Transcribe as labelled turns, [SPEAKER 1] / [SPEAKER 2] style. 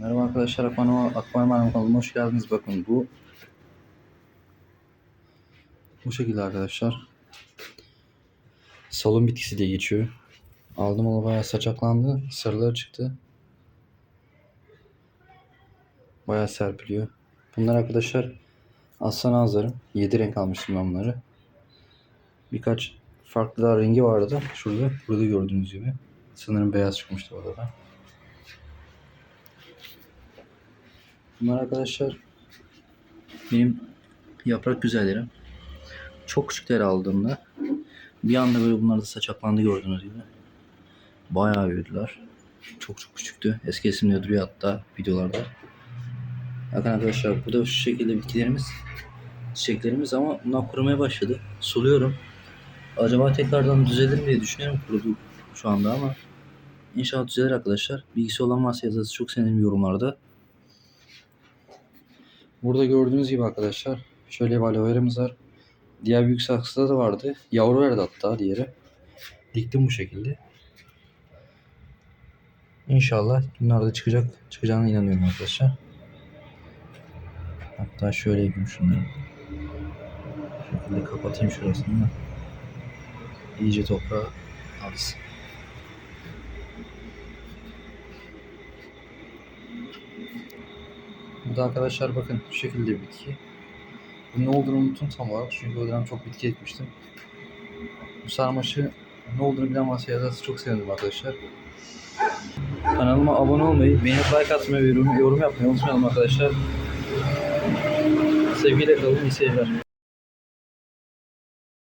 [SPEAKER 1] Merhaba arkadaşlar, Akvaryum Akvaryum kanalıma hoş geldiniz. Bakın bu bu şekilde arkadaşlar. Salon bitkisi diye geçiyor. Aldım onu bayağı saçaklandı. Sarıları çıktı. Bayağı serpiliyor. Bunlar arkadaşlar aslan ağızları. 7 renk almıştım ben bunları. Birkaç farklı daha rengi vardı. Şurada, burada gördüğünüz gibi. Sanırım beyaz çıkmıştı orada da. Bunlar arkadaşlar benim yaprak güzellerim. Çok küçükler aldığımda bir anda böyle bunlar da saçaklandı gördüğünüz gibi. Bayağı büyüdüler. Çok çok küçüktü. Eski resimde duruyor hatta videolarda. Bakın arkadaşlar bu da şu şekilde bitkilerimiz. Çiçeklerimiz ama bunlar kurumaya başladı. Suluyorum. Acaba tekrardan düzelir mi diye düşünüyorum kurudu şu anda ama inşallah düzelir arkadaşlar. Bilgisi olan varsa yazarsa çok sevinirim yorumlarda. Burada gördüğünüz gibi arkadaşlar şöyle bir aloe var. Diğer büyük saksıda da vardı. Yavru verdi hatta diğeri. Diktim bu şekilde. İnşallah bunlar da çıkacak. Çıkacağına inanıyorum arkadaşlar. Hatta şöyle yapayım şunları. Şekilde kapatayım şurasını da. İyice toprağı alsın. Bu da arkadaşlar bakın şu şekilde bir bitki. Bu ne olduğunu unuttum tam olarak çünkü o dönem çok bitki ekmiştim. Bu sarmaşı ne olduğunu bilen varsa yazarsa çok sevinirim arkadaşlar. Kanalıma abone olmayı, beğenip like atmayı ve yorum, yorum yapmayı unutmayalım arkadaşlar. Sevgiyle kalın, iyi seyirler.